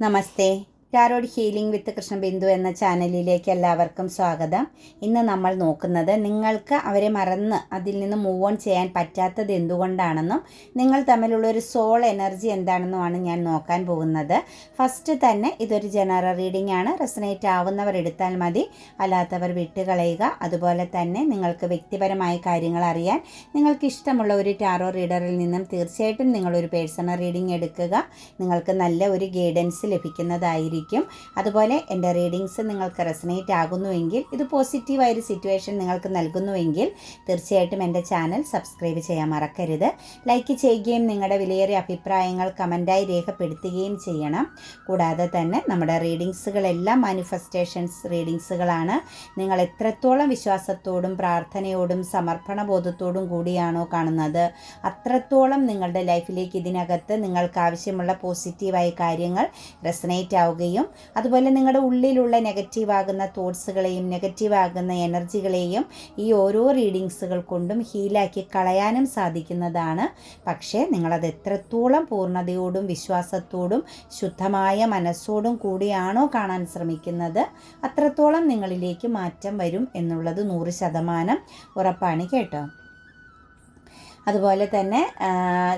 Namastê. Tarot healing വിത്ത് കൃഷ്ണബിന്ദു എന്ന ചാനലിലേക്ക് എല്ലാവർക്കും സ്വാഗതം. ഇന്ന് നമ്മൾ നോക്കുന്നത് നിങ്ങൾക്ക് അവരെ മറന്ന് അതിൽ നിന്ന് മൂവ് ഓൺ ചെയ്യാൻ പറ്റാത്തത് എന്തുകൊണ്ടാണെന്നും നിങ്ങൾ തമ്മിലുള്ള ഒരു സോൾ എനർജി എന്താണെന്നുമാണ് ഞാൻ നോക്കാൻ പോകുന്നത്. ഫസ്റ്റ് തന്നെ ഇതൊരു ജനറൽ റീഡിംഗ് ആണ്. റെസനേറ്റ് ആവുന്നവർ എടുത്താൽ മതി. അല്ലാത്തവർ വിട്ടുകളയുക. അതുപോലെ തന്നെ നിങ്ങൾക്ക് വ്യക്തിപരമായ കാര്യങ്ങൾ അറിയാൻ നിങ്ങൾക്ക് ഇഷ്ടമുള്ള ഒരു ടാറോ റീഡറിൽ നിന്നും തീർച്ചയായിട്ടും നിങ്ങളൊരു പേഴ്സണൽ റീഡിംഗ് എടുക്കുക. നിങ്ങൾക്ക് നല്ല ഒരു ഗൈഡൻസ് ലഭിക്കുന്നതായിരിക്കും. അതുപോലെ എന്റെ റീഡിങ്സ് നിങ്ങൾക്ക് റെസനേറ്റ് ആകുന്നുവെങ്കിൽ ഇത് പോസിറ്റീവായൊരു സിറ്റുവേഷൻ നിങ്ങൾക്ക് നൽകുന്നുവെങ്കിൽ തീർച്ചയായിട്ടും എന്റെ ചാനൽ സബ്സ്ക്രൈബ് ചെയ്യാൻ മറക്കരുത്. ലൈക്ക് ചെയ്യുകയും നിങ്ങളുടെ വിലയേറിയ അഭിപ്രായങ്ങൾ കമന്റായി രേഖപ്പെടുത്തുകയും ചെയ്യണം. കൂടാതെ തന്നെ നമ്മുടെ റീഡിങ്സുകളെല്ലാം മാനിഫെസ്റ്റേഷൻസ് റീഡിങ്സുകളാണ്. നിങ്ങൾ എത്രത്തോളം വിശ്വാസത്തോടും പ്രാർത്ഥനയോടും സമർപ്പണ ബോധത്തോടും കൂടിയാണോ കാണുന്നത് അത്രത്തോളം നിങ്ങളുടെ ലൈഫിലേക്ക് ഇതിനകത്ത് നിങ്ങൾക്ക് ആവശ്യമുള്ള പോസിറ്റീവായ കാര്യങ്ങൾ റെസനേറ്റ് ആവുകയും അതുപോലെ നിങ്ങളുടെ ഉള്ളിലുള്ള നെഗറ്റീവ് ആകുന്ന തോട്ട്സുകളെയും നെഗറ്റീവ് ആകുന്ന എനർജികളെയും ഈ ഓരോ റീഡിങ്സുകൾ കൊണ്ടും ഹീലാക്കി കളയാനും സാധിക്കുന്നതാണ്. പക്ഷേ നിങ്ങളത് എത്രത്തോളം പൂർണതയോടും വിശ്വാസത്തോടും ശുദ്ധമായ മനസ്സോടും കൂടിയാണോ കാണാൻ ശ്രമിക്കുന്നത് അത്രത്തോളം നിങ്ങളിലേക്ക് മാറ്റം വരും എന്നുള്ളത് നൂറ് ശതമാനം ഉറപ്പാണ് കേട്ടോ. അതുപോലെ തന്നെ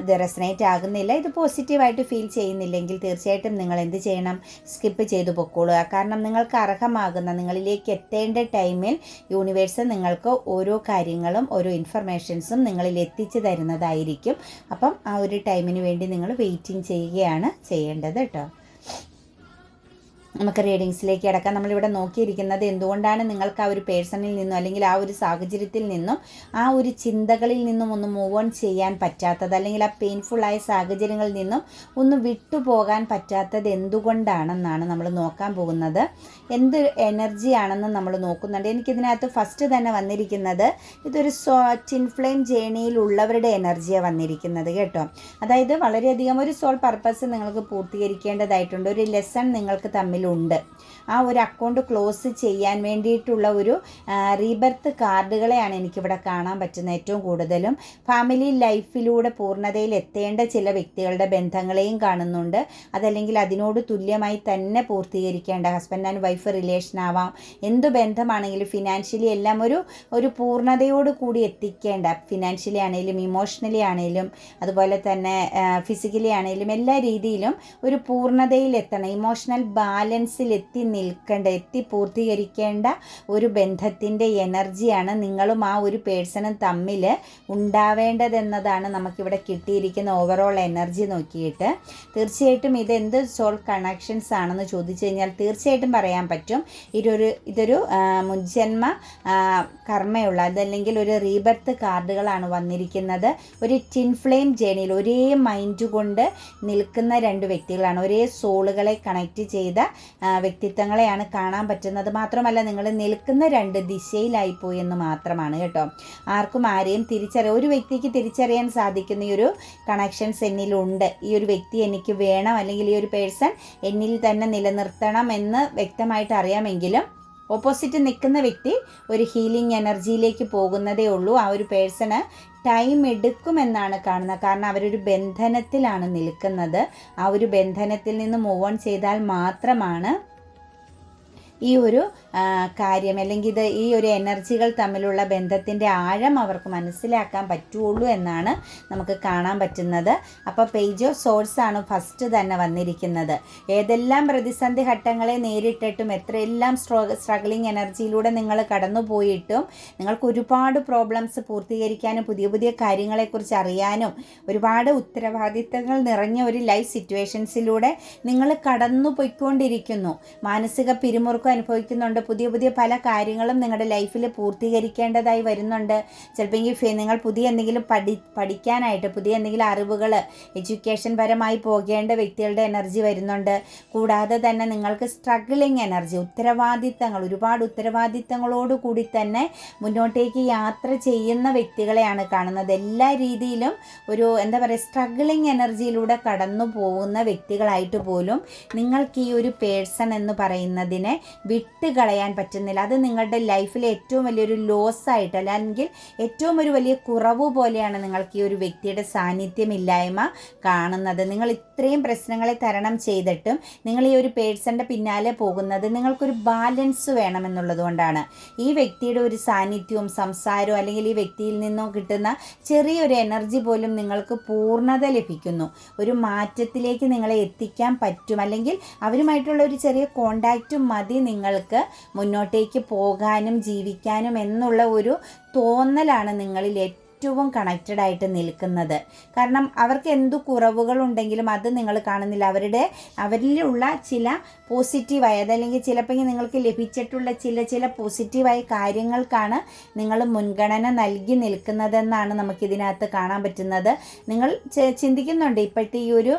ഇത് റെസനേറ്റ് ആകുന്നില്ല. ഇത് പോസിറ്റീവായിട്ട് ഫീൽ ചെയ്യുന്നില്ലെങ്കിൽ തീർച്ചയായിട്ടും നിങ്ങൾ എന്ത് ചെയ്യണം? സ്കിപ്പ് ചെയ്തു പൊക്കോളുക. കാരണം നിങ്ങൾക്ക് അർഹമാകുന്ന നിങ്ങളിലേക്ക് എത്തേണ്ട ടൈമിൽ യൂണിവേഴ്സ് നിങ്ങൾക്ക് ഓരോ കാര്യങ്ങളും ഓരോ ഇൻഫർമേഷൻസും നിങ്ങളിൽ എത്തിച്ചു തരുന്നതായിരിക്കും. അപ്പം ആ ഒരു ടൈമിന് വേണ്ടി നിങ്ങൾ വെയിറ്റിംഗ് ചെയ്യുകയാണ് ചെയ്യേണ്ടത് കേട്ടോ നമുക്ക് റീഡിങ്സിലേക്ക് കിടക്കാം. നമ്മളിവിടെ നോക്കിയിരിക്കുന്നത് എന്തുകൊണ്ടാണ് നിങ്ങൾക്ക് ആ ഒരു പേഴ്സണിൽ നിന്നും അല്ലെങ്കിൽ ആ ഒരു സാഹചര്യത്തിൽ നിന്നും ആ ഒരു ചിന്തകളിൽ നിന്നും ഒന്ന് മൂവ് ഓൺ ചെയ്യാൻ പറ്റാത്തത് അല്ലെങ്കിൽ ആ പെയിൻഫുള്ളായ സാഹചര്യങ്ങളിൽ നിന്നും ഒന്ന് വിട്ടുപോകാൻ പറ്റാത്തത് എന്തുകൊണ്ടാണെന്നാണ് നമ്മൾ നോക്കാൻ പോകുന്നത്. എന്ത് എനർജിയാണെന്ന് നമ്മൾ നോക്കുന്നുണ്ട്. എനിക്കിതിനകത്ത് ഫസ്റ്റ് തന്നെ വന്നിരിക്കുന്നത് ഇതൊരു സോ ടിൻ ഫ്ലെയിം ജേണിയിലുള്ളവരുടെ എനർജിയാണ് വന്നിരിക്കുന്നത് കേട്ടോ. അതായത് വളരെയധികം ഒരു സോൾ പർപ്പസ് നിങ്ങൾക്ക് പൂർത്തീകരിക്കേണ്ടതായിട്ടുണ്ട്. ഒരു ലെസൺ നിങ്ങൾക്ക് തമ്മിലുണ്ട് ആ ഒരു അക്കൗണ്ട് ക്ലോസ് ചെയ്യാൻ വേണ്ടിയിട്ടുള്ള ഒരു റീബർത്ത് കാർഡുകളെയാണ് എനിക്കിവിടെ കാണാൻ പറ്റുന്നത് ഏറ്റവും കൂടുതലും. ഫാമിലി ലൈഫിലൂടെ പൂർണതയിൽ എത്തേണ്ട ചില വ്യക്തികളുടെ ബന്ധങ്ങളെയും കാണുന്നുണ്ട്. അതല്ലെങ്കിൽ അതിനോട് തുല്യമായി തന്നെ പൂർത്തീകരിക്കേണ്ട ഹസ്ബൻഡ് ആൻഡ് വൈഫ് റിലേഷൻ ആവാം. എന്ത് ബന്ധമാണെങ്കിലും ഫിനാൻഷ്യലി എല്ലാം ഒരു ഒരു പൂർണതയോട് കൂടി എത്തിക്കേണ്ട. ഫിനാൻഷ്യലി ആണെങ്കിലും ഇമോഷണലി ആണെങ്കിലും അതുപോലെ തന്നെ ഫിസിക്കലി ആണെങ്കിലും എല്ലാ രീതിയിലും ഒരു പൂർണതയിൽ എത്തണം. ഇമോഷണൽ ബാലൻസിൽ എത്തി നിൽക്കേണ്ട എത്തി പൂർത്തീകരിക്കേണ്ട ഒരു ബന്ധത്തിന്റെ എനർജിയാണ് നിങ്ങളും ആ ഒരു പേഴ്സണും തമ്മിൽ ഉണ്ടാവേണ്ടതെന്നതാണ് നമുക്കിവിടെ കിട്ടിയിരിക്കുന്ന ഓവറോൾ എനർജി നോക്കിയിട്ട്. തീർച്ചയായിട്ടും ഇത് എന്ത് സോൾ കണക്ഷൻസ് ആണെന്ന് ചോദിച്ചു കഴിഞ്ഞാൽ തീർച്ചയായിട്ടും പറയാൻ പറ്റും. ഇതൊരു ഇതൊരു മുജ്ജന്മ കർമ്മയുള്ള അതല്ലെങ്കിൽ ഒരു റീബർത്ത് കാർഡുകളാണ് വന്നിരിക്കുന്നത്. ഒരു ടിൻ ഫ്ലെയിം ജേണിയിൽ ഒരേ മൈൻഡ് കൊണ്ട് നിൽക്കുന്ന രണ്ട് വ്യക്തികളാണ്. ഒരേ സോളുകളെ കണക്ട് ചെയ്ത വ്യക്തിത്വങ്ങളെയാണ് കാണാൻ പറ്റുന്നത്. മാത്രമല്ല നിങ്ങൾ നിൽക്കുന്ന രണ്ട് ദിശയിലായിപ്പോയി എന്ന് മാത്രമാണ് കേട്ടോ. ആർക്കും ആരെയും തിരിച്ചറിയ ഒരു വ്യക്തിക്ക് തിരിച്ചറിയാൻ സാധിക്കുന്ന ഈ ഒരു കണക്ഷൻസ് എന്നിലുണ്ട് ഈ ഒരു വ്യക്തി എനിക്ക് വേണം അല്ലെങ്കിൽ ഈ ഒരു പേഴ്സൺ എന്നിൽ തന്നെ നിലനിർത്തണം എന്ന് വ്യക്തമായിട്ട് അറിയാമെങ്കിലും ഓപ്പോസിറ്റ് നിൽക്കുന്ന വ്യക്തി ഒരു ഹീലിംഗ് എനർജിയിലേക്ക് പോകുന്നതേ ഉള്ളൂ. ആ ഒരു പേഴ്സണ് ടൈം എടുക്കുമെന്നാണ് കാണുന്നത്. കാരണം അവരൊരു ബന്ധനത്തിലാണ് നിൽക്കുന്നത്. ആ ഒരു ബന്ധനത്തിൽ നിന്ന് മൂവ് ഓൺ ചെയ്താൽ മാത്രമാണ് ഈ ഒരു കാര്യം അല്ലെങ്കിൽ ഇത് ഈ ഒരു എനർജികൾ തമ്മിലുള്ള ബന്ധത്തിന്റെ ആഴം അവർക്ക് മനസ്സിലാക്കാൻ പറ്റുള്ളൂ എന്നാണ് നമുക്ക് കാണാൻ പറ്റുന്നത്. അപ്പോൾ പേജ് ഓഫ് സോഴ്സ് ആണ് ഫസ്റ്റ് തന്നെ വന്നിരിക്കുന്നത്. ഏതെല്ലാം പ്രതിസന്ധി ഘട്ടങ്ങളെ നേരിട്ടിട്ടും എത്രയെല്ലാം സ്ട്രോ സ്ട്രഗ്ലിംഗ് എനർജിയിലൂടെ നിങ്ങൾ കടന്നു പോയിട്ടും നിങ്ങൾക്ക് ഒരുപാട് പ്രോബ്ലംസ് പൂർത്തീകരിക്കാനും പുതിയ പുതിയ കാര്യങ്ങളെക്കുറിച്ച് അറിയാനും ഒരുപാട് ഉത്തരവാദിത്തങ്ങൾ നിറഞ്ഞ ഒരു ലൈഫ് സിറ്റുവേഷൻസിലൂടെ നിങ്ങൾ കടന്നു പോയിക്കൊണ്ടിരിക്കുന്നു മാനസിക പിരിമുറുക്കം അനുഭവിക്കുന്നുണ്ട് പുതിയ പുതിയ പല കാര്യങ്ങളും നിങ്ങളുടെ ലൈഫിൽ പൂർത്തീകരിക്കേണ്ടതായി വരുന്നുണ്ട്. ചിലപ്പോൾ നിങ്ങൾ പുതിയ എന്തെങ്കിലും പഠി പഠിക്കാനായിട്ട് പുതിയ എന്തെങ്കിലും അറിവുകൾ എഡ്യൂക്കേഷൻ പരമായി പോകേണ്ട വ്യക്തികളുടെ എനർജി വരുന്നുണ്ട്. കൂടാതെ തന്നെ നിങ്ങൾക്ക് സ്ട്രഗിളിങ് എനർജി ഉത്തരവാദിത്തങ്ങൾ ഒരുപാട് ഉത്തരവാദിത്തങ്ങളോട് കൂടി തന്നെ മുന്നോട്ടേക്ക് യാത്ര ചെയ്യുന്ന വ്യക്തികളെയാണ് കാണുന്നത്. എല്ലാ രീതിയിലും ഒരു എന്താ പറയുക സ്ട്രഗിളിങ് എനർജിയിലൂടെ കടന്നു പോകുന്ന വ്യക്തികളായിട്ട് പോലും നിങ്ങൾക്ക് ഈ ഒരു പേഴ്സൺ എന്ന് പറയുന്നതിനെ വിട്ട് കളയാൻ പറ്റുന്നില്ല. അത് നിങ്ങളുടെ ലൈഫിലെ ഏറ്റവും വലിയൊരു ലോസ് ആയിട്ട് അല്ലെങ്കിൽ ഏറ്റവും ഒരു വലിയ കുറവ് പോലെയാണ് നിങ്ങൾക്ക് ഈ ഒരു വ്യക്തിയുടെ സാന്നിധ്യമില്ലായ്മ കാണുന്നത്. നിങ്ങൾ ഇത്രയും പ്രശ്നങ്ങളെ തരണം ചെയ്തിട്ടും നിങ്ങൾ ഈ ഒരു പേഴ്സന്റെ പിന്നാലെ പോകുന്നത് നിങ്ങൾക്കൊരു ബാലൻസ് വേണമെന്നുള്ളത് കൊണ്ടാണ്. ഈ വ്യക്തിയുടെ ഒരു സാന്നിധ്യവും സംസാരവും അല്ലെങ്കിൽ ഈ വ്യക്തിയിൽ നിന്നോ കിട്ടുന്ന ചെറിയൊരു എനർജി പോലും നിങ്ങൾക്ക് പൂർണത ലഭിക്കുന്നു. ഒരു മാറ്റത്തിലേക്ക് നിങ്ങളെ എത്തിക്കാൻ പറ്റും. അല്ലെങ്കിൽ അവരുമായിട്ടുള്ള ഒരു ചെറിയ കോണ്ടാക്റ്റും മതി നിങ്ങൾക്ക്. മുന്നോട്ടേക്ക് പോകാനും ജീവിക്കാനും എന്നുള്ള ഒരു തോന്നലാണ് നിങ്ങളിൽ ഏറ്റവും കണക്റ്റഡ് ആയിട്ട് നിൽക്കുന്നത്. കാരണം അവർക്ക് എന്തു കുറവുകളുണ്ടെങ്കിലും അത് നിങ്ങൾ കാണുന്നില്ല. അവരുടെ അവരിലുള്ള ചില പോസിറ്റീവായ അതല്ലെങ്കിൽ ചിലപ്പോൾ നിങ്ങൾക്ക് ലഭിച്ചിട്ടുള്ള ചില ചില പോസിറ്റീവായ കാര്യങ്ങൾക്കാണ് നിങ്ങൾ മുൻഗണന നൽകി നിൽക്കുന്നതെന്നാണ് നമുക്കിതിനകത്ത് കാണാൻ പറ്റുന്നത്. നിങ്ങൾ ചിന്തിക്കുന്നുണ്ട് ഇപ്പോഴത്തെ ഈ ഒരു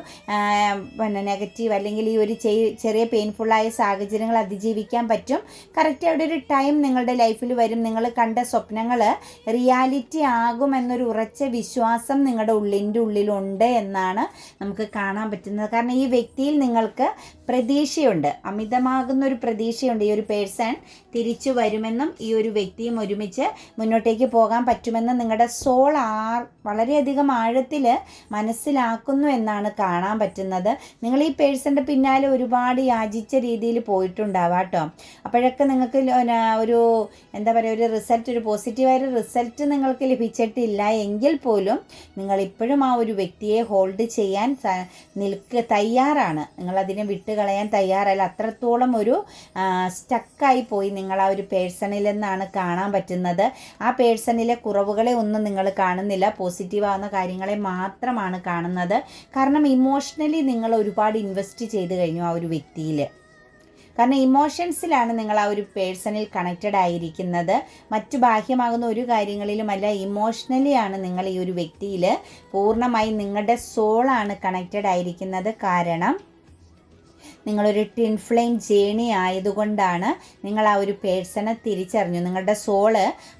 പിന്നെ നെഗറ്റീവ് അല്ലെങ്കിൽ ഈ ഒരു ചെറിയ പെയിൻഫുള്ളായ സാഹചര്യങ്ങൾ അതിജീവിക്കാൻ പറ്റും. കറക്റ്റ് അവിടെ ഒരു ടൈം നിങ്ങളുടെ ലൈഫിൽ വരും. നിങ്ങൾ കണ്ട സ്വപ്നങ്ങൾ റിയാലിറ്റി ആകുമെന്നൊരു ഉറച്ച വിശ്വാസം നിങ്ങളുടെ ഉള്ളിന്റെ ഉള്ളിലുണ്ട് എന്നാണ് നമുക്ക് കാണാൻ പറ്റുന്നത്. കാരണം ഈ വ്യക്തിയിൽ നിങ്ങൾക്ക് പ്രതീക്ഷയുണ്ട്. അമിതമാകുന്ന ഒരു പ്രതീക്ഷയുണ്ട്. ഈ ഒരു പേഴ്സൺ തിരിച്ചു വരുമെന്നും ഈ ഒരു വ്യക്തിയും ഒരുമിച്ച് മുന്നോട്ടേക്ക് പോകാൻ പറ്റുമെന്നും നിങ്ങളുടെ സോൾ ആർ വളരെയധികം ആഴത്തിൽ മനസ്സിലാക്കുന്നു എന്നാണ് കാണാൻ പറ്റുന്നത്. നിങ്ങൾ ഈ പേഴ്സന്റെ പിന്നാലെ ഒരുപാട് യാചിച്ച രീതിയിൽ പോയിട്ടുണ്ടാവാം കേട്ടോ. അപ്പോഴൊക്കെ നിങ്ങൾക്ക് ഒരു എന്താ പറയുക ഒരു റിസൾട്ട് ഒരു പോസിറ്റീവായ റിസൾട്ട് നിങ്ങൾക്ക് ലഭിച്ചിട്ടില്ല എങ്കിൽ പോലും നിങ്ങൾ ഇപ്പോഴും ആ ഒരു വ്യക്തിയെ ഹോൾഡ് ചെയ്യാൻ നിൽക്ക് തയ്യാറാണ്. നിങ്ങളതിനെ വിട്ടുകളയാൻ തയ്യാറല്ല. അത്രത്തോളം ഒരു സ്റ്റക്കായി പോയി നിങ്ങൾ ആ ഒരു പേഴ്സണിൽ നിന്നാണ് കാണാൻ പറ്റുന്നത്. ആ പേഴ്സണിലെ കുറവുകളെ ഒന്നും നിങ്ങൾ കാണുന്നില്ല. പോസിറ്റീവ് ആവുന്ന കാര്യങ്ങളെ മാത്രമാണ് കാണുന്നത്. കാരണം ഇമോഷണലി നിങ്ങൾ ഒരുപാട് ഇൻവെസ്റ്റ് ചെയ്ത് കഴിഞ്ഞു ആ ഒരു വ്യക്തിയിൽ. കാരണം ഇമോഷൻസിലാണ് നിങ്ങൾ ആ ഒരു പേഴ്സണിൽ കണക്റ്റഡ് ആയിരിക്കുന്നത്. മറ്റു ബാഹ്യമാകുന്ന ഒരു കാര്യങ്ങളിലുമല്ല ഇമോഷണലി ആണ് നിങ്ങൾ ഈ ഒരു വ്യക്തിയിൽ പൂർണമായും നിങ്ങളുടെ സോളാണ് കണക്റ്റഡ് ആയിരിക്കുന്നത്. കാരണം നിങ്ങളൊരു ടിൻ ഫ്ലെയിം ജേണി ആയതുകൊണ്ടാണ് നിങ്ങൾ ആ ഒരു പേഴ്സണെ തിരിച്ചറിഞ്ഞു. നിങ്ങളുടെ സോൾ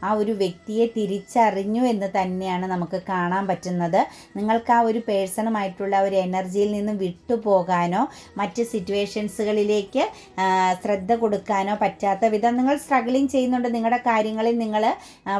ആ ഒരു വ്യക്തിയെ തിരിച്ചറിഞ്ഞു എന്ന് തന്നെയാണ് നമുക്ക് കാണാൻ പറ്റുന്നത്. നിങ്ങൾക്ക് ആ ഒരു പേഴ്സണുമായിട്ടുള്ള ഒരു എനർജിയിൽ നിന്ന് വിട്ടുപോകാനോ മറ്റ് സിറ്റുവേഷൻസുകളിലേക്ക് ശ്രദ്ധ കൊടുക്കാനോ പറ്റാത്ത വിധം നിങ്ങൾ സ്ട്രഗിളിങ് ചെയ്യുന്നുണ്ട്. നിങ്ങളുടെ കാര്യങ്ങളിൽ നിങ്ങൾ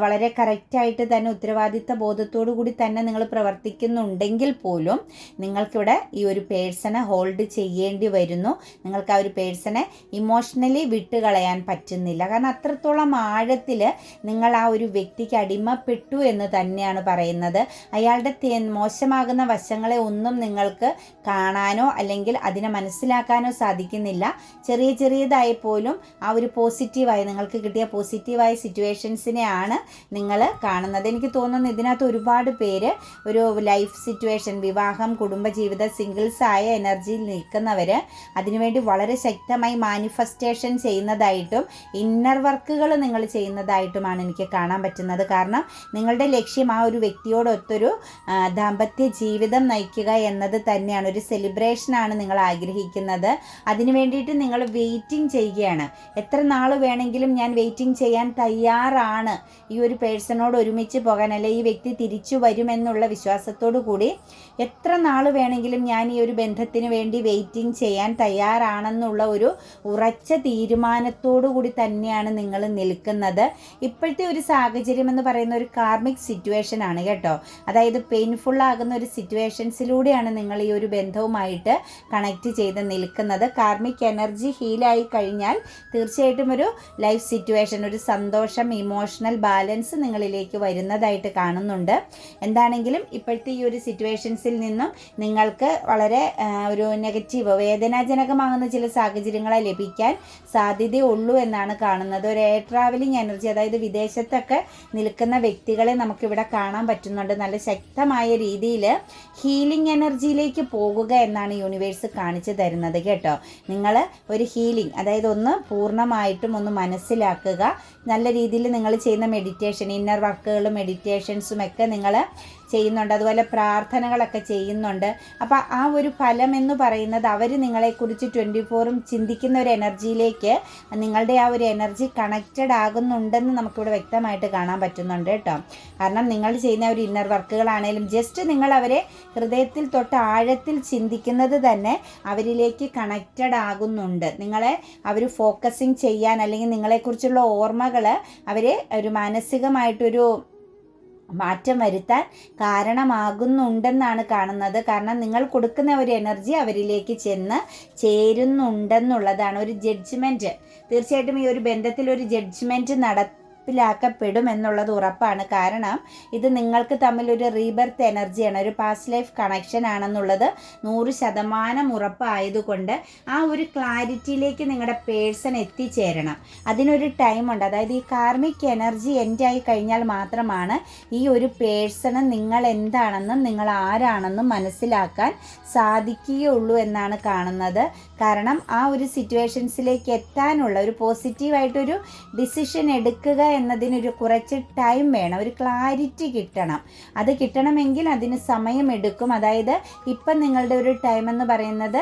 വളരെ കറക്റ്റായിട്ട് തന്നെ ഉത്തരവാദിത്ത ബോധത്തോടു കൂടി തന്നെ നിങ്ങൾ പ്രവർത്തിക്കുന്നുണ്ടെങ്കിൽ പോലും നിങ്ങൾക്കിവിടെ ഈ ഒരു പേഴ്സണെ ഹോൾഡ് ചെയ്യേണ്ടി വരുന്നു. നിങ്ങൾക്ക് ആ ഒരു പേഴ്സണെ ഇമോഷണലി വിട്ടുകളയാൻ പറ്റുന്നില്ല. കാരണം അത്രത്തോളം ആഴത്തിൽ നിങ്ങൾ ആ ഒരു വ്യക്തിക്ക് അടിമപ്പെട്ടു എന്ന് തന്നെയാണ് പറയുന്നത്. അയാളുടെ മോശമാകുന്ന വശങ്ങളെ ഒന്നും നിങ്ങൾക്ക് കാണാനോ അല്ലെങ്കിൽ അതിനെ മനസ്സിലാക്കാനോ സാധിക്കുന്നില്ല. ചെറിയ ചെറിയതായി പോലും ആ ഒരു പോസിറ്റീവായി നിങ്ങൾക്ക് കിട്ടിയ പോസിറ്റീവായ സിറ്റുവേഷൻസിനെയാണ് നിങ്ങൾ കാണുന്നത്. എനിക്ക് തോന്നുന്നു ഇതിനകത്ത് ഒരുപാട് പേര് ഒരു ലൈഫ് സിറ്റുവേഷൻ വിവാഹം കുടുംബജീവിത സിംഗിൾസ് ആയ എനർജിയിൽ നിൽക്കുന്നവർ അതിനുവേണ്ടി വളരെ ശക്തമായി മാനിഫെസ്റ്റേഷൻ ചെയ്യുന്നതായിട്ടും ഇന്നർ വർക്കുകൾ നിങ്ങൾ ചെയ്യുന്നതായിട്ടുമാണ് എനിക്ക് കാണാൻ പറ്റുന്നത്. കാരണം നിങ്ങളുടെ ലക്ഷ്യം ആ ഒരു വ്യക്തിയോടൊത്തൊരു ദാമ്പത്യ ജീവിതം നയിക്കുക എന്നത് തന്നെയാണ്. ഒരു സെലിബ്രേഷനാണ് നിങ്ങൾ ആഗ്രഹിക്കുന്നത്. അതിനു വേണ്ടിയിട്ട് നിങ്ങൾ വെയിറ്റിംഗ് ചെയ്യുകയാണ്. എത്ര നാൾ വേണമെങ്കിലും ഞാൻ വെയിറ്റിംഗ് ചെയ്യാൻ തയ്യാറാണ് ഈ ഒരു പേഴ്സണോട് ഒരുമിച്ച് പോകാൻ അല്ലെ ഈ വ്യക്തി തിരിച്ചു വരുമെന്നുള്ള വിശ്വാസത്തോടു കൂടി എത്ര നാൾ വേണമെങ്കിലും ഞാൻ ഈ ഒരു ബന്ധത്തിന് വേണ്ടി വെയിറ്റിംഗ് ചെയ്യാൻ തയ്യാറാണെന്നുള്ള ഒരു ഉറച്ച തീരുമാനത്തോടു കൂടി തന്നെയാണ് നിങ്ങൾ നിൽക്കുന്നത്. ഇപ്പോഴത്തെ ഒരു സാഹചര്യം എന്ന് പറയുന്ന ഒരു കാർമിക് സിറ്റുവേഷൻ ആണ് കേട്ടോ. അതായത് പെയിൻഫുൾ ആകുന്ന ഒരു സിറ്റുവേഷൻസിലൂടെയാണ് നിങ്ങൾ ഈ ഒരു ബന്ധവുമായിട്ട് കണക്റ്റ് ചെയ്ത് നിൽക്കുന്നത്. കാർമിക് എനർജി ഹീലായി കഴിഞ്ഞാൽ തീർച്ചയായിട്ടും ഒരു ലൈഫ് സിറ്റുവേഷൻ ഒരു സന്തോഷം ഇമോഷണൽ ബാലൻസ് നിങ്ങളിലേക്ക് വരുന്നതായിട്ട് കാണുന്നുണ്ട്. എന്താണെങ്കിലും ഇപ്പോഴത്തെ ഈ ഒരു സിറ്റുവേഷൻസിൽ നിന്നും നിങ്ങൾക്ക് വളരെ ഒരു നെഗറ്റീവ് വേദനാജനകമാകുന്ന ചില സാഹചര്യങ്ങളെ ലഭിക്കാൻ സാധ്യതയുള്ളൂ എന്നാണ് കാണുന്നത്. ഒരു എയർ ട്രാവലിംഗ് എനർജി അതായത് വിദേശത്തൊക്കെ നിൽക്കുന്ന വ്യക്തികളെ നമുക്കിവിടെ കാണാൻ പറ്റുന്നുണ്ട്. നല്ല ശക്തമായ രീതിയിൽ ഹീലിംഗ് എനർജിയിലേക്ക് പോകുക എന്നാണ് യൂണിവേഴ്സ് കാണിച്ചു തരുന്നത് കേട്ടോ. നിങ്ങൾ ഒരു ഹീലിംഗ് അതായത് ഒന്ന് പൂർണമായിട്ടും ഒന്ന് മനസ്സിലാക്കുക. നല്ല രീതിയിൽ നിങ്ങൾ ചെയ്യുന്ന മെഡിറ്റേഷൻ ഇന്നർ വർക്കുകളും മെഡിറ്റേഷൻസും ഒക്കെ നിങ്ങൾ ചെയ്യുന്നുണ്ട് അതുപോലെ പ്രാർത്ഥനകളൊക്കെ ചെയ്യുന്നുണ്ട്. അപ്പോൾ ആ ഒരു ഫലം എന്ന് പറയുന്നത് അവർ നിങ്ങളെക്കുറിച്ച് ട്വന്റി ഫോറും ചിന്തിക്കുന്ന ഒരു എനർജിയിലേക്ക് നിങ്ങളുടെ ആ ഒരു എനർജി കണക്റ്റഡ് ആകുന്നുണ്ടെന്ന് നമുക്കിവിടെ വ്യക്തമായിട്ട് കാണാൻ പറ്റുന്നുണ്ട് കേട്ടോ. കാരണം നിങ്ങൾ ചെയ്യുന്ന ഒരു ഇന്നർ വർക്കുകളാണേലും ജസ്റ്റ് നിങ്ങൾ അവരെ ഹൃദയത്തിൽ തൊട്ട് ആഴത്തിൽ ചിന്തിക്കുന്നത് തന്നെ അവരിലേക്ക് കണക്റ്റഡ് ആകുന്നുണ്ട്. നിങ്ങളെ അവർ ഫോക്കസിങ് ചെയ്യാൻ അല്ലെങ്കിൽ നിങ്ങളെക്കുറിച്ചുള്ള ഓർമ്മകൾ അവരെ ഒരു മാനസികമായിട്ടൊരു മാറ്റം വരുത്താൻ കാരണമാകുന്നുണ്ടെന്നാണ് കാണുന്നത്. കാരണം നിങ്ങൾ കൊടുക്കുന്ന ഒരു എനർജി അവരിലേക്ക് ചെന്ന് ചേരുന്നുണ്ടെന്നുള്ളതാണ് ഒരു ജഡ്ജ്മെന്റ് തീർച്ചയായിട്ടും ഈ ഒരു ബന്ധത്തിൽ ഒരു ജഡ്ജ്മെന്റ് നട നടപ്പിലാക്കപ്പെടും എന്നുള്ളത് ഉറപ്പാണ്. കാരണം ഇത് നിങ്ങൾക്ക് തമ്മിൽ ഒരു റീബർത്ത് എനർജിയാണ് ഒരു പാസ്റ്റ് ലൈഫ് കണക്ഷൻ ആണെന്നുള്ളത് നൂറ് ശതമാനം ഉറപ്പായതുകൊണ്ട് ആ ഒരു ക്ലാരിറ്റിയിലേക്ക് നിങ്ങളുടെ പേഴ്സൺ എത്തിച്ചേരണം. അതിനൊരു ടൈമുണ്ട് അതായത് ഈ കാർമിക് എനർജി എൻഡ് ആയി കഴിഞ്ഞാൽ മാത്രമാണ് ഈ ഒരു പേഴ്സണ് നിങ്ങൾ എന്താണെന്നും നിങ്ങൾ ആരാണെന്നും മനസ്സിലാക്കാൻ സാധിക്കുകയുള്ളൂ എന്നാണ് കാണുന്നത്. കാരണം ആ ഒരു സിറ്റുവേഷൻസിലേക്ക് എത്താനുള്ള ഒരു പോസിറ്റീവായിട്ടൊരു ഡിസിഷൻ എടുക്കുക എന്നതിനൊരു കുറച്ച് ടൈം വേണം ഒരു ക്ലാരിറ്റി കിട്ടണം. അത് കിട്ടണമെങ്കിൽ അതിന് സമയമെടുക്കും അതായത് ഇപ്പം നിങ്ങളുടെ ഒരു ടൈം എന്ന് പറയുന്നത്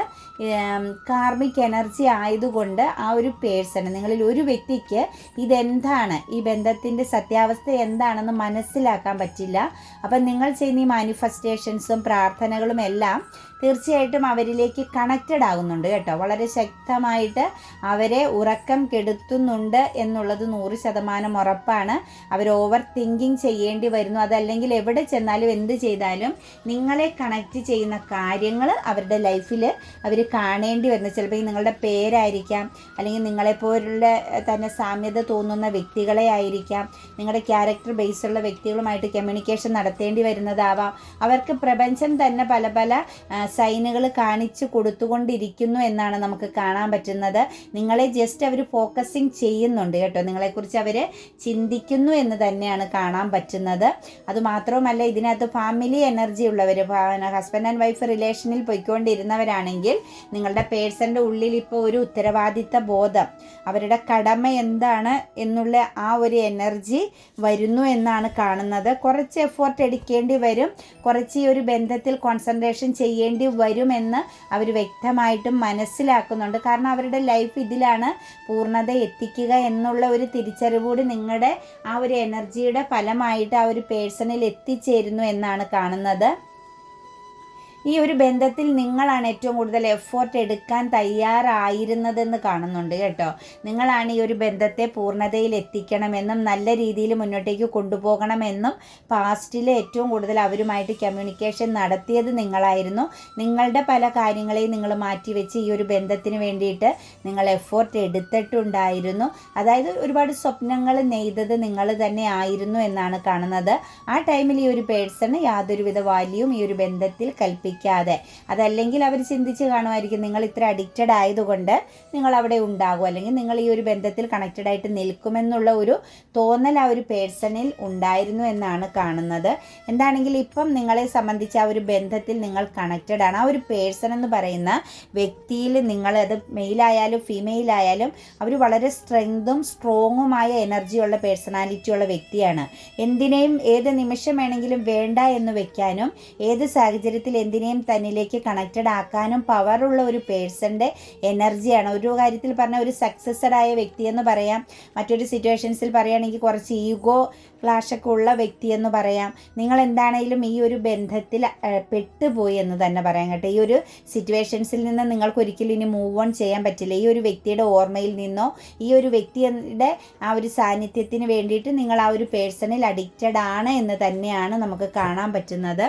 കാർമിക് എനർജി ആയതുകൊണ്ട് ആ ഒരു പേഴ്സൺ നിങ്ങളിൽ ഒരു വ്യക്തിക്ക് ഇതെന്താണ്? ഈ ബന്ധത്തിന്റെ സത്യാവസ്ഥ എന്താണെന്ന് മനസ്സിലാക്കാൻ പറ്റില്ല. അപ്പം നിങ്ങൾ ചെയ്യുന്ന ഈ മാനിഫെസ്റ്റേഷൻസും പ്രാർത്ഥനകളും എല്ലാം തീർച്ചയായിട്ടും അവരിലേക്ക് കണക്റ്റഡ് ആകുന്നുണ്ട് കേട്ടോ. വളരെ ശക്തമായിട്ട് അവരെ ഉറക്കം കെടുത്തുന്നുണ്ട് എന്നുള്ളത് നൂറ് ശതമാനം ഉറപ്പാണ്. അവർ ഓവർ തിങ്കിങ് ചെയ്യേണ്ടി വരുന്നു. അതല്ലെങ്കിൽ എവിടെ ചെന്നാലും എന്ത് ചെയ്താലും നിങ്ങളെ കണക്റ്റ് ചെയ്യുന്ന കാര്യങ്ങൾ അവരുടെ ലൈഫിൽ അവർ കാണേണ്ടി വരുന്നു. ചിലപ്പോൾ നിങ്ങളുടെ പേരായിരിക്കാം. അല്ലെങ്കിൽ നിങ്ങളെപ്പോലുള്ള തന്നെ സാമ്യത തോന്നുന്ന വ്യക്തികളെ ആയിരിക്കാം. നിങ്ങളുടെ ക്യാരക്ടർ ബേസുള്ള വ്യക്തികളുമായിട്ട് കമ്മ്യൂണിക്കേഷൻ നടത്തേണ്ടി വരുന്നതാവാം. അവർക്ക് പ്രപഞ്ചം തന്നെ പല പല സൈനുകൾ കാണിച്ചു കൊടുത്തുകൊണ്ടിരിക്കുന്നു എന്നാണ് നമുക്ക് കാണാൻ പറ്റുന്നത്. നിങ്ങളെ ജസ്റ്റ് അവർ ഫോക്കസിങ് ചെയ്യുന്നുണ്ട് കേട്ടോ. നിങ്ങളെക്കുറിച്ച് അവർ ചിന്തിക്കുന്നു എന്ന് തന്നെയാണ് കാണാൻ പറ്റുന്നത്. അതുമാത്രവുമല്ല ഇതിനകത്ത് ഫാമിലി എനർജി ഉള്ളവർ ഹസ്ബൻഡ് ആൻഡ് വൈഫ് റിലേഷനിൽ പോയിക്കൊണ്ടിരുന്നവരാണെങ്കിൽ നിങ്ങളുടെ പേഴ്സന്റെ ഉള്ളിൽ ഇപ്പോൾ ഒരു ഉത്തരവാദിത്ത ബോധം അവരുടെ കടമ എന്താണ് എന്നുള്ള ആ ഒരു എനർജി വരുന്നു എന്നാണ് കാണുന്നത്. കുറച്ച് എഫേർട്ട് എടുക്കേണ്ടി വരും. കുറച്ച് ഈ ഒരു ബന്ധത്തിൽ കോൺസെൻട്രേഷൻ ചെയ്യേണ്ടി വരുമെന്ന് അവർ വ്യക്തമായിട്ടും മനസ്സിലാക്കുന്നുണ്ട്. കാരണം അവരുടെ ലൈഫ് ഇതിലാണ് പൂർണത എത്തിക്കുക എന്നുള്ള ഒരു തിരിച്ചറിവൂടി നിങ്ങളുടെ ആ ഒരു എനർജിയുടെ ഫലമായിട്ട് ആ ഒരു പേഴ്സണിൽ എത്തിച്ചേരുന്നു എന്നാണ് കാണുന്നത്. ഈ ഒരു ബന്ധത്തിൽ നിങ്ങളാണ് ഏറ്റവും കൂടുതൽ എഫേർട്ട് എടുക്കാൻ തയ്യാറായിരുന്നതെന്ന് കാണുന്നുണ്ട് കേട്ടോ. നിങ്ങളാണ് ഈ ഒരു ബന്ധത്തെ പൂർണതയിൽ എത്തിക്കണമെന്നും നല്ല രീതിയിൽ മുന്നോട്ടേക്ക് കൊണ്ടുപോകണമെന്നും പാസ്റ്റിൽ ഏറ്റവും കൂടുതൽ അവരുമായിട്ട് കമ്മ്യൂണിക്കേഷൻ നടത്തിയത് നിങ്ങളായിരുന്നു. നിങ്ങളുടെ പല കാര്യങ്ങളെയും നിങ്ങൾ മാറ്റിവെച്ച് ഈ ഒരു ബന്ധത്തിന് വേണ്ടിയിട്ട് നിങ്ങൾ എഫേർട്ട് എടുത്തിട്ടുണ്ടായിരുന്നു. അതായത് ഒരുപാട് സ്വപ്നങ്ങൾ നെയ്തത് നിങ്ങൾ തന്നെ ആയിരുന്നു എന്നാണ് കാണുന്നത്. ആ ടൈമിൽ ഈ ഒരു പേഴ്സണ് യാതൊരുവിധ വാല്യൂം ഈ ഒരു ബന്ധത്തിൽ കൽപ്പിക്കും ചിന്തിക്കാതെ അതല്ലെങ്കിൽ അവർ ചിന്തിച്ച് കാണുമായിരിക്കും നിങ്ങൾ ഇത്ര അഡിക്റ്റഡ് ആയതുകൊണ്ട് നിങ്ങൾ അവിടെ ഉണ്ടാകും. അല്ലെങ്കിൽ നിങ്ങൾ ഈ ഒരു ബന്ധത്തിൽ കണക്റ്റഡ് ആയിട്ട് നിൽക്കുമെന്നുള്ള ഒരു തോന്നൽ ആ ഒരു പേഴ്സണിൽ ഉണ്ടായിരുന്നു എന്നാണ് കാണുന്നത്. എന്താണെങ്കിൽ ഇപ്പം നിങ്ങളെ സംബന്ധിച്ച് ആ ഒരു ബന്ധത്തിൽ നിങ്ങൾ കണക്റ്റഡ് ആണ്. ആ ഒരു പേഴ്സൺ എന്ന് പറയുന്ന വ്യക്തിയിൽ നിങ്ങൾ അത് മെയിലായാലും ഫീമെയിലായാലും അവർ വളരെ സ്ട്രെങ്തും സ്ട്രോങ്ങുമായ എനർജിയുള്ള പേഴ്സണാലിറ്റിയുള്ള വ്യക്തിയാണ്. എന്തിനേയും ഏത് നിമിഷം വേണമെങ്കിലും വേണ്ട എന്ന് വെക്കാനും ഏത് സാഹചര്യത്തിൽ എന്തിനേയും ഇതിനെയും തന്നിലേക്ക് കണക്റ്റഡ് ആക്കാനും പവറുള്ള ഒരു പേഴ്സന്റെ എനർജിയാണ് ഒരു കാര്യത്തിൽ പറഞ്ഞ ഒരു സക്സസ്ഡ് ആയ വ്യക്തി എന്ന് പറയാം. മറ്റൊരു സിറ്റുവേഷൻസിൽ പറയുകയാണെങ്കിൽ കുറച്ച് ഈഗോ ക്ലാഷൊക്കെ ഉള്ള വ്യക്തി എന്ന് പറയാം. നിങ്ങൾ എന്താണെങ്കിലും ഈ ഒരു ബന്ധത്തിൽ പെട്ടുപോയി എന്ന് തന്നെ പറയാം കേട്ടോ. ഈ ഒരു സിറ്റുവേഷൻസിൽ നിന്ന് നിങ്ങൾക്ക് ഒരിക്കലും ഇനി മൂവ് ഓൺ ചെയ്യാൻ പറ്റില്ല. ഈ ഒരു വ്യക്തിയുടെ ഓർമ്മയിൽ നിന്നോ ഈ ഒരു വ്യക്തിയുടെ ആ ഒരു സാന്നിധ്യത്തിന് വേണ്ടിയിട്ട് നിങ്ങൾ ആ ഒരു പേഴ്സണിൽ അഡിക്റ്റഡ് ആണ് എന്ന് തന്നെയാണ് നമുക്ക് കാണാൻ പറ്റുന്നത്.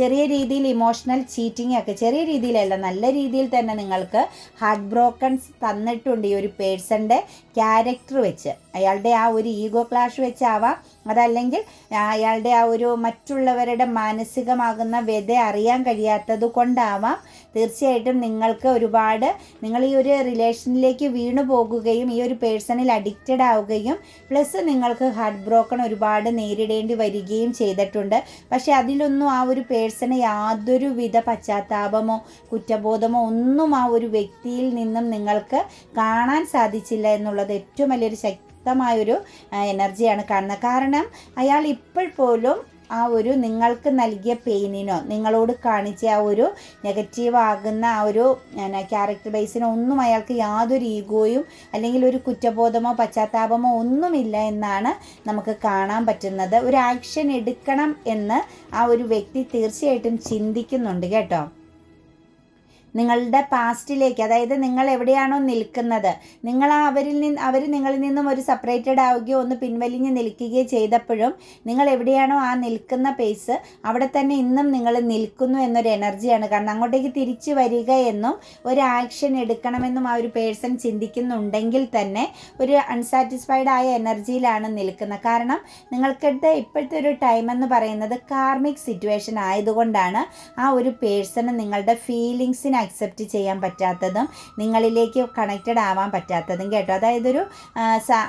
ചെറിയ രീതിയിൽ ഇമോഷണൽ ചീറ്റിംഗ് ഒക്കെ ചെറിയ രീതിയിലല്ല നല്ല രീതിയിൽ തന്നെ നിങ്ങൾക്ക് ഹാർട്ട് ബ്രോക്കൺസ് തന്നിട്ടുണ്ട് ഈ ഒരു പേഴ്സന്റെ ക്യാരക്ടർ വെച്ച്. അയാളുടെ ആ ഒരു ഈഗോ ക്ലാഷ് വെച്ചാവാം അതല്ലെങ്കിൽ അയാളുടെ ആ ഒരു മറ്റുള്ളവരുടെ മാനസികമാകുന്ന വ്യത അറിയാൻ കഴിയാത്തത് കൊണ്ടാവാം. തീർച്ചയായിട്ടും നിങ്ങൾക്ക് ഒരുപാട് നിങ്ങൾ ഈ ഒരു റിലേഷനിലേക്ക് വീണു പോകുകയും ഈ ഒരു പേഴ്സണിൽ അഡിക്റ്റഡ് ആവുകയും പ്ലസ് നിങ്ങൾക്ക് ഹാർട്ട് ബ്രോക്കൺ ഒരുപാട് നേരിടേണ്ടി വരികയും ചെയ്തിട്ടുണ്ട്. പക്ഷേ അതിലൊന്നും ആ ഒരു പേഴ്സണ് യാതൊരു വിധ പശ്ചാത്താപമോ കുറ്റബോധമോ ഒന്നും ആ ഒരു വ്യക്തിയിൽ നിന്നും നിങ്ങൾക്ക് കാണാൻ സാധിച്ചില്ല എന്നുള്ളത് ഏറ്റവും വലിയൊരു ശക്തി ശക്തമായൊരു എനർജിയാണ് കാണുന്നത്. കാരണം അയാൾ ഇപ്പോൾ പോലും ആ ഒരു നിങ്ങൾക്ക് നൽകിയ പെയിനിനോ നിങ്ങളോട് കാണിച്ച ആ ഒരു നെഗറ്റീവ് ആകുന്ന ആ ഒരു ക്യാരക്ടർ ബേസിനോ ഒന്നും അയാൾക്ക് യാതൊരു ഈഗോയും അല്ലെങ്കിൽ ഒരു കുറ്റബോധമോ പശ്ചാത്താപമോ ഒന്നുമില്ല എന്നാണ് നമുക്ക് കാണാൻ പറ്റുന്നത്. ഒരു ആക്ഷൻ എടുക്കണം എന്ന് ആ ഒരു വ്യക്തി തീർച്ചയായിട്ടും ചിന്തിക്കുന്നുണ്ട് കേട്ടോ. നിങ്ങളുടെ പാസ്റ്റിലേക്ക് അതായത് നിങ്ങൾ എവിടെയാണോ നിൽക്കുന്നത് നിങ്ങൾ അവരിൽ നിന്ന് അവർ നിങ്ങളിൽ നിന്നും ഒരു സെപ്പറേറ്റഡ് ആവുകയോ ഒന്ന് പിൻവലിഞ്ഞ് നിൽക്കുകയോ ചെയ്തപ്പോഴും നിങ്ങൾ എവിടെയാണോ ആ നിൽക്കുന്ന പേസ് അവിടെ തന്നെ ഇന്നും നിങ്ങൾ നിൽക്കുന്നു എന്നൊരു എനർജിയാണ് കാരണം അങ്ങോട്ടേക്ക് തിരിച്ചു വരിക എന്നും ഒരു ആക്ഷൻ എടുക്കണമെന്നും ആ ഒരു പേഴ്സൺ ചിന്തിക്കുന്നുണ്ടെങ്കിൽ തന്നെ ഒരു അൺസാറ്റിസ്ഫൈഡ് ആയ എനർജിയിലാണ് നിൽക്കുന്നത്. കാരണം നിങ്ങൾക്കടുത്ത് ഇപ്പോഴത്തെ ഒരു ടൈം എന്ന് പറയുന്നത് കാർമിക് സിറ്റുവേഷൻ ആയതുകൊണ്ടാണ് ആ ഒരു പേഴ്സണ് നിങ്ങളുടെ ഫീലിങ്സിനെ അക്സെപ്റ്റ് ചെയ്യാൻ പറ്റാത്തതും നിങ്ങളിലേക്ക് കണക്റ്റഡ് ആവാൻ പറ്റാത്തതും കേട്ടോ. അതായത് ഒരു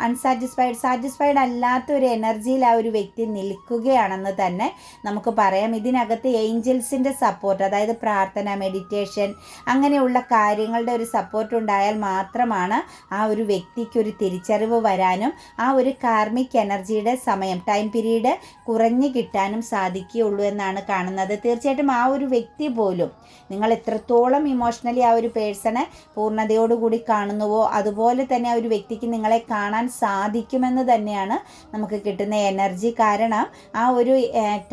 അൺസാറ്റിസ്ഫൈഡ് സാറ്റിസ്ഫൈഡ് അല്ലാത്ത ഒരു എനർജിയിൽ ആ ഒരു വ്യക്തി നിൽക്കുകയാണെന്ന് തന്നെ നമുക്ക് പറയാം. ഇതിനകത്ത് ഏഞ്ചൽസിന്റെ സപ്പോർട്ട് അതായത് പ്രാർത്ഥന മെഡിറ്റേഷൻ അങ്ങനെയുള്ള കാര്യങ്ങളുടെ ഒരു സപ്പോർട്ട് ഉണ്ടായാൽ മാത്രമാണ് ആ ഒരു വ്യക്തിക്ക് ഒരു തിരിച്ചറിവ് വരാനും ആ ഒരു കാർമിക് എനർജിയുടെ സമയം ടൈം പീരീഡ് കുറഞ്ഞു കിട്ടാനും സാധിക്കുകയുള്ളൂ എന്നാണ് കാണുന്നത്. തീർച്ചയായിട്ടും ആ ഒരു വ്യക്തി പോലും നിങ്ങൾ എത്രത്തോളം ഇമോഷണലി ആ ഒരു പേഴ്സണെ പൂർണതയോടുകൂടി കാണുന്നുവോ അതുപോലെ തന്നെ ആ ഒരു വ്യക്തിക്ക് നിങ്ങളെ കാണാൻ സാധിക്കുമെന്ന് തന്നെയാണ് നമുക്ക് കിട്ടുന്ന എനർജി കാരണം ആ ഒരു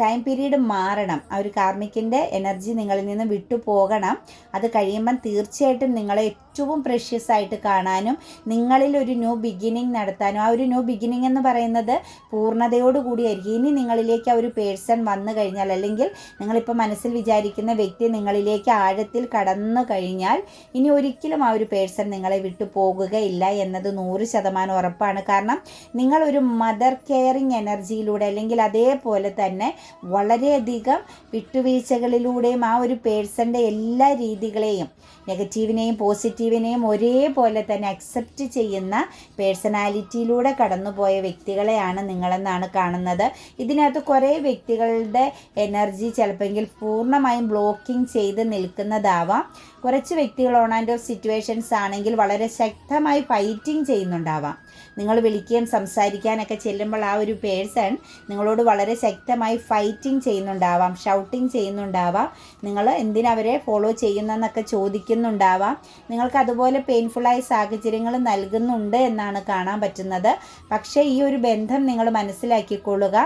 ടൈം പീരീഡ് മാറണം. ആ ഒരു കാർമിക്കിന്റെ എനർജി നിങ്ങളിൽ നിന്ന് വിട്ടുപോകണം. അത് കഴിയുമ്പം തീർച്ചയായിട്ടും നിങ്ങളെ ഏറ്റവും പ്രഷ്യസ് ആയിട്ട് കാണാനും നിങ്ങളിൽ ഒരു ന്യൂ ബിഗിനിങ് നടത്താനും ആ ഒരു ന്യൂ ബിഗിനിങ് എന്ന് പറയുന്നത് പൂർണതയോടുകൂടിയായിരിക്കും ഇനി നിങ്ങളിലേക്ക് ആ ഒരു പേഴ്സൺ വന്നു കഴിഞ്ഞാൽ അല്ലെങ്കിൽ നിങ്ങളിപ്പോൾ മനസ്സിൽ വിചാരിക്കുന്ന വ്യക്തി നിങ്ങളിലേക്ക് ആഴത്തിൽ കടന്നു കഴിഞ്ഞാൽ ഇനി ഒരിക്കലും ആ ഒരു പേഴ്സൺ നിങ്ങളെ വിട്ടു പോകുകയില്ല എന്നത് നൂറ് ശതമാനം ഉറപ്പാണ്. കാരണം നിങ്ങളൊരു മദർ കെയറിങ് എനർജിയിലൂടെ അല്ലെങ്കിൽ അതേപോലെ തന്നെ വളരെയധികം വിട്ടുവീഴ്ചകളിലൂടെയും ആ ഒരു പേഴ്സന്റെ എല്ലാ രീതികളെയും നെഗറ്റീവിനെയും പോസിറ്റീവിനെയും ഒരേപോലെ തന്നെ അക്സെപ്റ്റ് ചെയ്യുന്ന പേഴ്സണാലിറ്റിയിലൂടെ കടന്നുപോയ വ്യക്തികളെയാണ് നിങ്ങളെന്നാണ് കാണുന്നത്. ഇതിനകത്ത് കുറേ വ്യക്തികളുടെ എനർജി ചിലപ്പോൾ പൂർണമായും ബ്ലോക്കിംഗ് ചെയ്ത് നിൽക്കുന്നതാവാം. കുറച്ച് വ്യക്തികൾ ഓൺ ആൻഡ് ഓഫ് സിറ്റുവേഷൻസ് ആണെങ്കിൽ വളരെ ശക്തമായി ഫൈറ്റിംഗ് ചെയ്യുന്നുണ്ടാവാം. നിങ്ങൾ വിളിക്കുകയും സംസാരിക്കാനൊക്കെ ചെല്ലുമ്പോൾ ആ ഒരു പേഴ്സൺ നിങ്ങളോട് വളരെ ശക്തമായി ഫൈറ്റിംഗ് ചെയ്യുന്നുണ്ടാവാം ഷൗട്ടിങ് ചെയ്യുന്നുണ്ടാവാം. നിങ്ങൾ എന്തിനവരെ ഫോളോ ചെയ്യുന്നതെന്നൊക്കെ ചോദിക്കുന്നുണ്ടാവാം. നിങ്ങൾക്ക് അതുപോലെ പെയിൻഫുള്ളായ സാഹചര്യങ്ങൾ നൽകുന്നുണ്ട് എന്നാണ് കാണാൻ പറ്റുന്നത്. പക്ഷേ ഈ ഒരു ബന്ധം നിങ്ങൾ മനസ്സിലാക്കിക്കൊള്ളുക.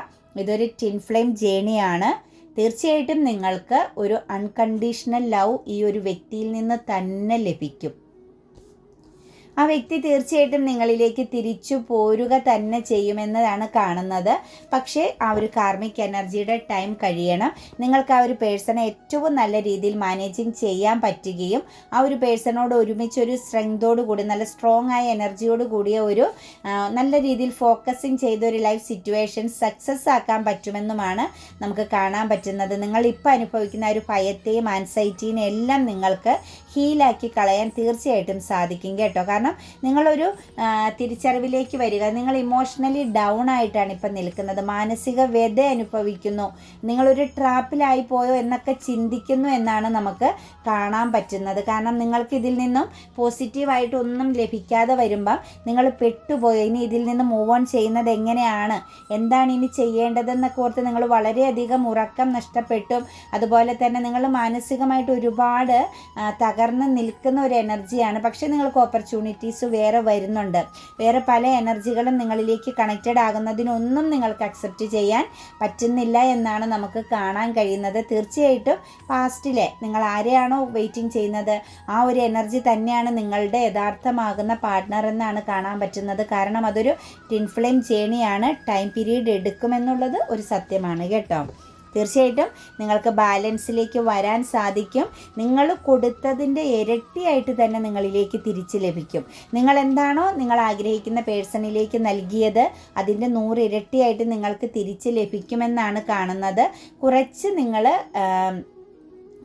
ഇതൊരു ടിൻ ഫ്ലെയിം ജേണിയാണ് തീർച്ചയായിട്ടും നിങ്ങൾക്ക് ഒരു അൺകണ്ടീഷണൽ ലവ് ഈ ഒരു വ്യക്തിയിൽ നിന്ന് തന്നെ ലഭിക്കും. ആ വ്യക്തി തീർച്ചയായിട്ടും നിങ്ങളിലേക്ക് തിരിച്ചു പോരുക തന്നെ ചെയ്യുമെന്നതാണ് കാണുന്നത്. പക്ഷേ ആ ഒരു കാർമിക് എനർജിയുടെ ടൈം കഴിയണം. നിങ്ങൾക്ക് ആ ഒരു പേഴ്സണെ ഏറ്റവും നല്ല രീതിയിൽ മാനേജിങ് ചെയ്യാൻ പറ്റുകയും ആ ഒരു പേഴ്സണോട് ഒരുമിച്ച് ഒരു സ്ട്രെങ്തോട് കൂടി നല്ല സ്ട്രോങ് ആയ എനർജിയോട് കൂടിയ ഒരു നല്ല രീതിയിൽ ഫോക്കസിങ് ചെയ്ത ഒരു ലൈഫ് സിറ്റുവേഷൻ സക്സസ് ആക്കാൻ പറ്റുമെന്നുമാണ് നമുക്ക് കാണാൻ പറ്റുന്നത്. നിങ്ങൾ ഇപ്പോൾ അനുഭവിക്കുന്ന ഒരു ഭയത്തെയും ആൻസൈറ്റിയും എല്ലാം നിങ്ങൾക്ക് ഹീലാക്കി കളയാൻ തീർച്ചയായിട്ടും സാധിക്കും കേട്ടോ. കാരണം കാരണം നിങ്ങളൊരു തിരിച്ചറിവിലേക്ക് വരിക. നിങ്ങൾ ഇമോഷണലി ഡൗൺ ആയിട്ടാണ് ഇപ്പം നിൽക്കുന്നത്. മാനസിക വ്യത അനുഭവിക്കുന്നു. നിങ്ങളൊരു ട്രാപ്പിലായി പോയോ എന്നൊക്കെ ചിന്തിക്കുന്നു എന്നാണ് നമുക്ക് കാണാൻ പറ്റുന്നത്. കാരണം നിങ്ങൾക്ക് ഇതിൽ നിന്നും പോസിറ്റീവായിട്ട് ഒന്നും ലഭിക്കാതെ വരുമ്പം നിങ്ങൾ പെട്ടുപോയോ. ഇനി ഇതിൽ നിന്ന് മൂവ് ഓൺ ചെയ്യുന്നത് എങ്ങനെയാണ്? എന്താണ് ഇനി ചെയ്യേണ്ടതെന്നൊക്കെ ഓർത്ത് നിങ്ങൾ വളരെയധികം ഉറക്കം നഷ്ടപ്പെട്ടും. അതുപോലെ തന്നെ നിങ്ങൾ മാനസികമായിട്ട് ഒരുപാട് തകർന്ന് നിൽക്കുന്ന ഒരു എനർജിയാണ് പക്ഷേ നിങ്ങൾക്ക് ഓപ്പർച്യൂണിറ്റി ഓപ്പർച്യൂണിറ്റീസ് വേറെ വരുന്നുണ്ട്. വേറെ പല എനർജികളും നിങ്ങളിലേക്ക് കണക്റ്റഡ് ആകുന്നതിനൊന്നും നിങ്ങൾക്ക് അക്സെപ്റ്റ് ചെയ്യാൻ പറ്റുന്നില്ല എന്നാണ് നമുക്ക് കാണാൻ കഴിയുന്നത്. തീർച്ചയായിട്ടും പാസ്റ്റിലെ നിങ്ങൾ ആരെയാണോ വെയിറ്റിംഗ് ചെയ്യുന്നത്? ആ ഒരു എനർജി തന്നെയാണ് നിങ്ങളുടെ യഥാർത്ഥമാകുന്ന പാർട്ട്ണർ എന്നാണ് കാണാൻ പറ്റുന്നത്. കാരണം അതൊരു ടിൻഫ്ലെയിം ജേണിയാണ് ടൈം പീരീഡ് എടുക്കുമെന്നുള്ളത് ഒരു സത്യമാണ് കേട്ടോ. തീർച്ചയായിട്ടും നിങ്ങൾക്ക് ബാലൻസിലേക്ക് വരാൻ സാധിക്കും. നിങ്ങൾ കൊടുത്തതിന്റെ ഇരട്ടിയായിട്ട് തന്നെ നിങ്ങളിലേക്ക് തിരിച്ച് ലഭിക്കും. നിങ്ങൾ എന്താണോ നിങ്ങൾ ആഗ്രഹിക്കുന്ന പേഴ്സണിലേക്ക് നൽകിയത് അതിന്റെ നൂറ് ഇരട്ടിയായിട്ട് നിങ്ങൾക്ക് തിരിച്ച് ലഭിക്കുമെന്നാണ് കാണുന്നത്. കുറച്ച് നിങ്ങൾ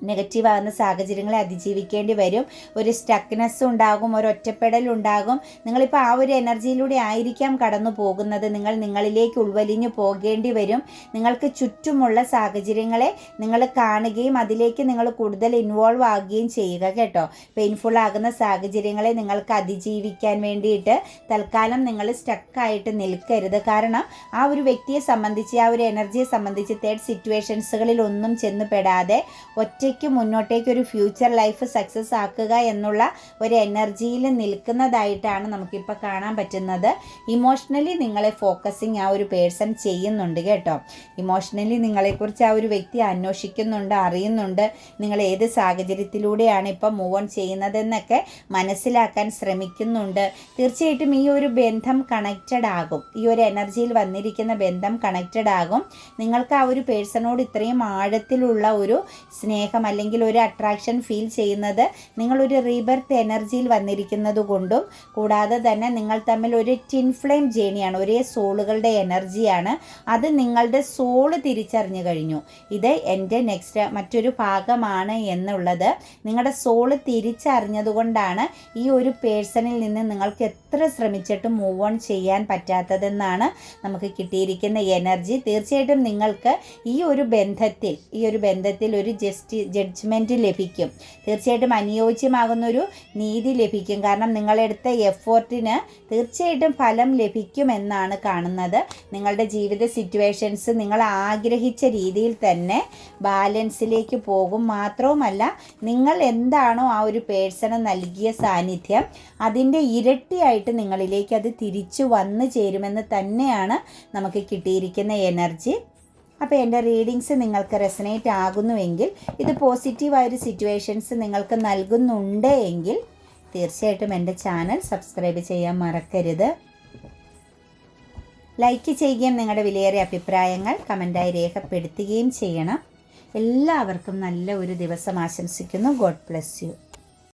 നെഗറ്റീവ് ആകുന്ന സാഹചര്യങ്ങളെ അതിജീവിക്കേണ്ടി വരും. ഒരു സ്റ്റക്നെസ് ഉണ്ടാകും ഒരു ഒറ്റപ്പെടൽ ഉണ്ടാകും. നിങ്ങളിപ്പോൾ ആ ഒരു എനർജിയിലൂടെ ആയിരിക്കാം കടന്നു പോകുന്നത്. നിങ്ങൾ നിങ്ങളിലേക്ക് ഉൾവലിഞ്ഞു പോകേണ്ടി വരും. നിങ്ങൾക്ക് ചുറ്റുമുള്ള സാഹചര്യങ്ങളെ നിങ്ങൾ കാണുകയും അതിലേക്ക് നിങ്ങൾ കൂടുതൽ ഇൻവോൾവ് ആകുകയും ചെയ്യുക കേട്ടോ. പെയിൻഫുൾ ആകുന്ന സാഹചര്യങ്ങളെ നിങ്ങൾക്ക് അതിജീവിക്കാൻ വേണ്ടിയിട്ട് തൽക്കാലം നിങ്ങൾ സ്റ്റക്കായിട്ട് നിൽക്കരുത്. കാരണം ആ ഒരു വ്യക്തിയെ സംബന്ധിച്ച് ആ ഒരു എനർജിയെ സംബന്ധിച്ച് തേർഡ് സിറ്റുവേഷൻസുകളിൽ ഒന്നും ചെന്ന് പെടാതെ ഒറ്റ ഒറ്റയ്ക്ക് മുന്നോട്ടേക്ക് ഒരു ഫ്യൂച്ചർ ലൈഫ് സക്സസ് ആക്കുക എന്നുള്ള ഒരു എനർജിയിൽ നിൽക്കുന്നതായിട്ടാണ് നമുക്കിപ്പോൾ കാണാൻ പറ്റുന്നത്. ഇമോഷണലി നിങ്ങളെ ഫോക്കസിങ് ആ ഒരു പേഴ്സൺ ചെയ്യുന്നുണ്ട് കേട്ടോ. ഇമോഷണലി നിങ്ങളെക്കുറിച്ച് ആ ഒരു വ്യക്തി അന്വേഷിക്കുന്നുണ്ട് അറിയുന്നുണ്ട്. നിങ്ങൾ ഏത് സാഹചര്യത്തിലൂടെയാണ് ഇപ്പം മൂവ് ഓൺ ചെയ്യുന്നതെന്നൊക്കെ മനസ്സിലാക്കാൻ ശ്രമിക്കുന്നുണ്ട്. തീർച്ചയായിട്ടും ഈ ഒരു ബന്ധം കണക്റ്റഡ് ആകും. ഈ ഒരു എനർജിയിൽ വന്നിരിക്കുന്ന ബന്ധം കണക്റ്റഡ് ആകും. നിങ്ങൾക്ക് ആ ഒരു പേഴ്സണോട് ഇത്രയും ആഴത്തിലുള്ള ഒരു സ്നേഹം സ്നേഹം അല്ലെങ്കിൽ ഒരു അട്രാക്ഷൻ ഫീൽ ചെയ്യുന്നത് നിങ്ങളൊരു റീബർത്ത് എനർജിയിൽ വന്നിരിക്കുന്നത് കൊണ്ടും കൂടാതെ തന്നെ നിങ്ങൾ തമ്മിൽ ഒരു ടിൻ ഫ്ലെയിം ജേണിയാണ് ഒരേ സോളുകളുടെ എനർജിയാണ് അത് നിങ്ങളുടെ സോൾ തിരിച്ചറിഞ്ഞു കഴിഞ്ഞു. ഇത് എന്റെ നെക്സ്റ്റ് മറ്റൊരു ഭാഗമാണ് എന്നുള്ളത്. നിങ്ങളുടെ സോൾ തിരിച്ചറിഞ്ഞതുകൊണ്ടാണ് ഈ ഒരു പേഴ്സണിൽ നിന്ന് നിങ്ങൾക്ക് എത്ര ശ്രമിച്ചിട്ട് മൂവ് ഓൺ ചെയ്യാൻ പറ്റാത്തതെന്നാണ് നമുക്ക് കിട്ടിയിരിക്കുന്ന എനർജി തീർച്ചയായിട്ടും നിങ്ങൾക്ക് ഈ ഒരു ബന്ധത്തിൽ ഈ ഒരു ബന്ധത്തിൽ ഒരു ജസ്റ്റി ജഡ്ജ്മെന്റ് ലഭിക്കും. തീർച്ചയായിട്ടും അനുയോജ്യമാകുന്നൊരു നീതി ലഭിക്കും. കാരണം നിങ്ങളെടുത്ത എഫോർട്ടിന് തീർച്ചയായിട്ടും ഫലം ലഭിക്കുമെന്നാണ് കാണുന്നത്. നിങ്ങളുടെ ജീവിത സിറ്റുവേഷൻസ് നിങ്ങൾ ആഗ്രഹിച്ച രീതിയിൽ തന്നെ ബാലൻസിലേക്ക് പോകും. മാത്രവുമല്ല നിങ്ങൾ എന്താണോ ആ ഒരു പേഴ്സണ് നൽകിയ സാന്നിധ്യം അതിന്റെ ഇരട്ടിയായിട്ട് നിങ്ങളിലേക്ക് അത് തിരിച്ചു വന്നു ചേരുമെന്ന് തന്നെയാണ് നമുക്ക് കിട്ടിയിരിക്കുന്ന എനർജി അപ്പോൾ എന്റെ റീഡിങ്സ് നിങ്ങൾക്ക് റെസനേറ്റ് ആകുന്നുവെങ്കിൽ ഇത് പോസിറ്റീവായൊരു സിറ്റുവേഷൻസ് നിങ്ങൾക്ക് നൽകുന്നുണ്ട് എങ്കിൽ തീർച്ചയായിട്ടും എന്റെ ചാനൽ സബ്സ്ക്രൈബ് ചെയ്യാൻ മറക്കരുത്. ലൈക്ക് ചെയ്യുകയും നിങ്ങളുടെ വിലയേറിയ അഭിപ്രായങ്ങൾ കമന്റായി രേഖപ്പെടുത്തുകയും ചെയ്യണം. എല്ലാവർക്കും നല്ല ഒരു ദിവസം ആശംസിക്കുന്നു. God bless you